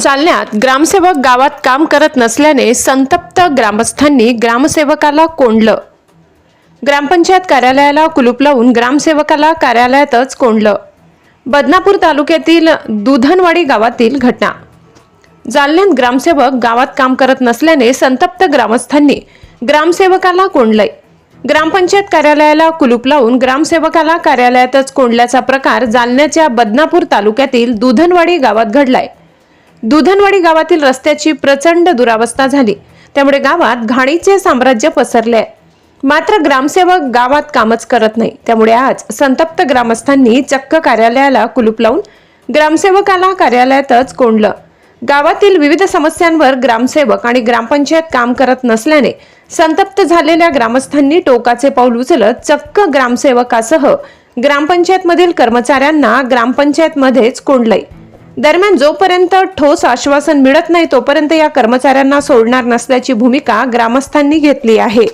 जालन्यात ग्रामसेवक गावात काम करत नसल्याने संतप्त ग्रामस्थांनी ग्रामसेवकाला कोंडलं. ग्रामपंचायत कार्यालयाला कुलूप लावून ग्रामसेवकाला कार्यालयातच कोंडलं. बदनापूर तालुक्यातील दुधनवाडी गावातील घटना. जालन्यात ग्रामसेवक गावात काम करत नसल्याने संतप्त ग्रामस्थांनी ग्रामसेवकाला कोंडलंय. ग्रामपंचायत कार्यालयाला कुलूप लावून ग्रामसेवकाला कार्यालयातच कोंडल्याचा प्रकार जालन्याच्या बदनापूर तालुक्यातील दुधनवाडी गावात घडलाय. दुधनवाडी गावातील रस्त्याची प्रचंड दुरावस्था झाली. त्यामुळे गावात घाणीचे साम्राज्य पसरले. आहे. मात्र ग्रामसेवक गावात कामच करत नाही. त्यामुळे आज संतप्त ग्रामस्थांनी चक्क कार्यालयाला कुलूप लावून ग्रामसेवकाला कार्यालयातच कोंडलं. गावातील विविध समस्यांवर ग्रामसेवक आणि ग्रामपंचायत काम करत नसल्याने संतप्त झालेल्या ग्रामस्थांनी टोकाचे पाऊल उचलत चक्क ग्रामसेवकासह ग्रामपंचायतमधील कर्मचाऱ्यांना ग्रामपंचायतमध्येच कोंडलंय. दरम्यान जोपर्यंत ठोस आश्वासन मिळत नाही तोपर्यंत या कर्मचाऱ्यांना सोडणार नसल्याची भूमिका ग्रामस्थांनी घेतली आहे.